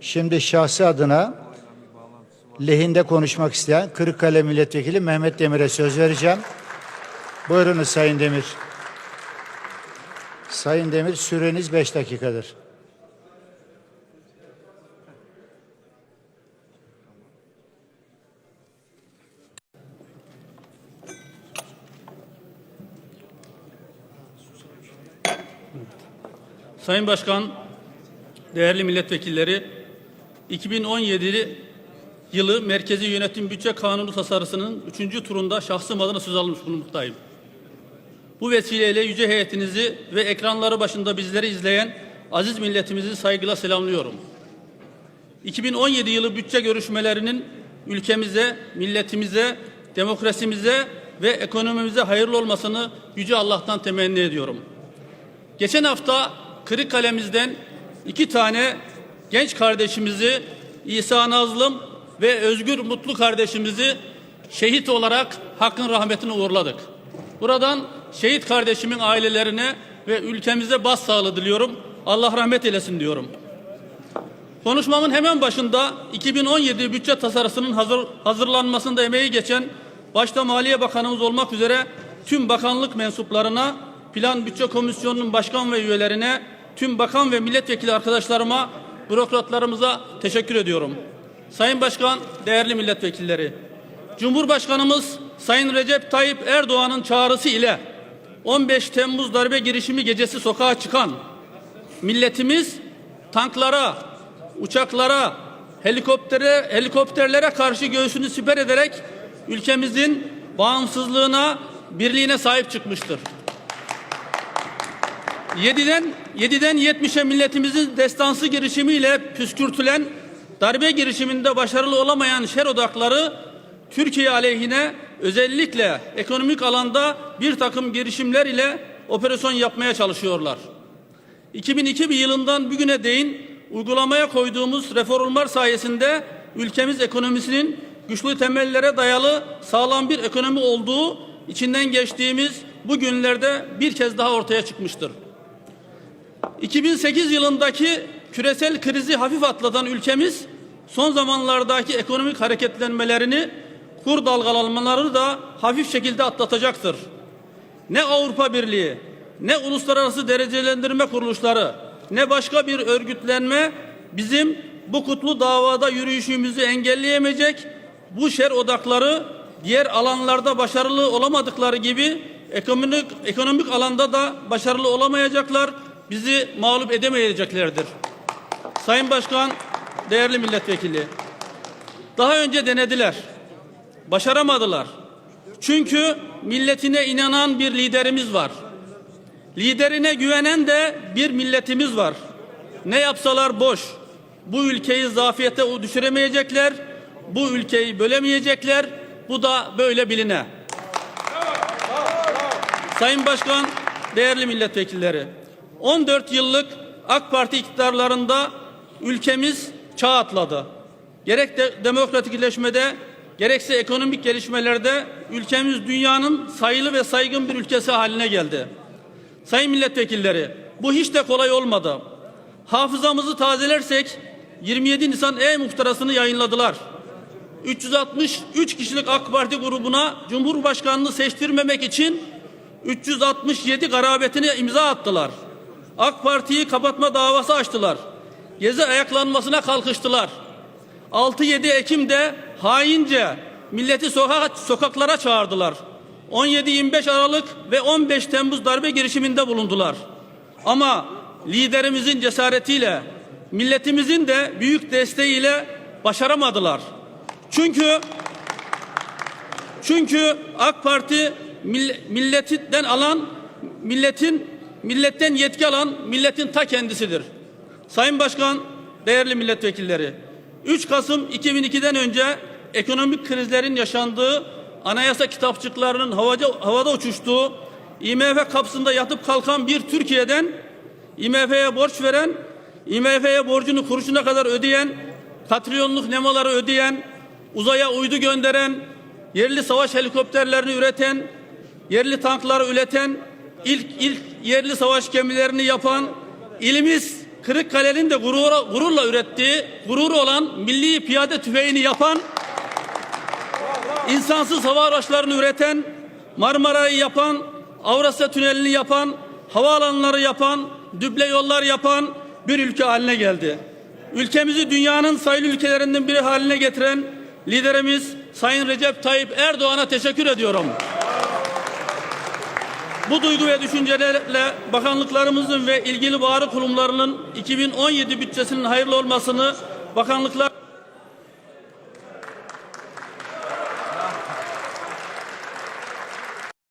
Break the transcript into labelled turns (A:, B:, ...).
A: Şimdi şahsi adına lehinde konuşmak isteyen Kırıkkale Milletvekili Mehmet Demir'e söz vereceğim. Buyurunuz Sayın Demir. Sayın Demir süreniz beş dakikadır.
B: Sayın Başkan, değerli milletvekilleri, 2017 yılı Merkezi Yönetim Bütçe Kanunu tasarısının 3. turunda şahsım adına söz almış bulunmaktayım. Bu vesileyle yüce heyetinizi ve ekranları başında bizleri izleyen aziz milletimizi saygıyla selamlıyorum. 2017 yılı bütçe görüşmelerinin ülkemize, milletimize, demokrasimize ve ekonomimize hayırlı olmasını yüce Allah'tan temenni ediyorum. Geçen hafta Kırıkkale'mizden iki tane genç kardeşimizi İsa Nazlım ve Özgür Mutlu kardeşimizi şehit olarak hakkın rahmetine uğurladık. Buradan şehit kardeşimin ailelerine ve ülkemize başsağlığı diliyorum. Allah rahmet eylesin diyorum. Konuşmamın hemen başında 2017 bütçe tasarısının hazır, hazırlanmasında emeği geçen başta Maliye Bakanımız olmak üzere tüm bakanlık mensuplarına, Plan Bütçe Komisyonu'nun başkan ve üyelerine, tüm bakan ve milletvekili arkadaşlarıma, bürokratlarımıza teşekkür ediyorum. Sayın Başkan, değerli milletvekilleri, Cumhurbaşkanımız Sayın Recep Tayyip Erdoğan'ın çağrısı ile 15 Temmuz darbe girişimi gecesi sokağa çıkan milletimiz tanklara, uçaklara, helikoptere, helikopterlere karşı göğsünü siper ederek ülkemizin bağımsızlığına, birliğine sahip çıkmıştır. 7'den 7'den 70'e milletimizin destansı girişimiyle püskürtülen darbe girişiminde başarılı olamayan şer odakları Türkiye aleyhine özellikle ekonomik alanda bir takım girişimler ile operasyon yapmaya çalışıyorlar. 2002 yılından bugüne değin uygulamaya koyduğumuz reformlar sayesinde ülkemiz ekonomisinin güçlü temellere dayalı sağlam bir ekonomi olduğu içinden geçtiğimiz bu günlerde bir kez daha ortaya çıkmıştır. 2008 yılındaki küresel krizi hafif atlatan ülkemiz son zamanlardaki ekonomik hareketlenmelerini kur dalgalanmaları da hafif şekilde atlatacaktır. Ne Avrupa Birliği, ne uluslararası derecelendirme kuruluşları, ne başka bir örgütlenme bizim bu kutlu davada yürüyüşümüzü engelleyemeyecek. Bu şer odakları diğer alanlarda başarılı olamadıkları gibi ekonomik ekonomik alanda da başarılı olamayacaklar. Bizi mağlup edemeyeceklerdir. Sayın Başkan, değerli milletvekili. Daha önce denediler. Başaramadılar. Çünkü milletine inanan bir liderimiz var. Liderine güvenen de bir milletimiz var. Ne yapsalar boş. Bu ülkeyi zafiyete düşüremeyecekler. Bu ülkeyi bölemeyecekler. Bu da böyle biline. Sayın Başkan, değerli milletvekilleri. 14 yıllık AK Parti iktidarlarında ülkemiz çağ atladı. Gerek de demokratikleşmede gerekse ekonomik gelişmelerde ülkemiz dünyanın sayılı ve saygın bir ülkesi haline geldi. Sayın milletvekilleri, bu hiç de kolay olmadı. Hafızamızı tazelersek 27 Nisan E-Muhtarası'nı yayınladılar. 363 kişilik AK Parti grubuna Cumhurbaşkanlığı seçtirmemek için 367 garabetine imza attılar. AK Parti'yi kapatma davası açtılar. Gezi ayaklanmasına kalkıştılar. 6-7 Ekim'de haince milleti sokak, sokaklara çağırdılar. 17-25 Aralık ve 15 Temmuz darbe girişiminde bulundular. Ama liderimizin cesaretiyle, milletimizin de büyük desteğiyle başaramadılar. Çünkü çünkü AK Parti milletinden alan milletin milletten yetki alan milletin ta kendisidir. Sayın Başkan, değerli milletvekilleri, 3 Kasım 2002'den önce ekonomik krizlerin yaşandığı, anayasa kitapçıklarının havada, havada uçuştuğu, IMF kapsında yatıp kalkan bir Türkiye'den IMF'ye borç veren, IMF'ye borcunu kuruşuna kadar ödeyen, katrilyonluk nemaları ödeyen, uzaya uydu gönderen, yerli savaş helikopterlerini üreten, yerli tankları üreten, ilk ilk yerli savaş gemilerini yapan, ilimiz Kırıkkale'nin de gurura, gururla ürettiği, gururu olan milli piyade tüfeğini yapan, insansız hava araçlarını üreten, Marmara'yı yapan, Avrasya Tüneli'ni yapan, havaalanları yapan, düble yollar yapan bir ülke haline geldi. Ülkemizi dünyanın sayılı ülkelerinden biri haline getiren liderimiz Sayın Recep Tayyip Erdoğan'a teşekkür ediyorum. Bu duygu ve düşüncelerle bakanlıklarımızın ve ilgili bağrı kurumlarının 2017 bütçesinin hayırlı olmasını bakanlıklar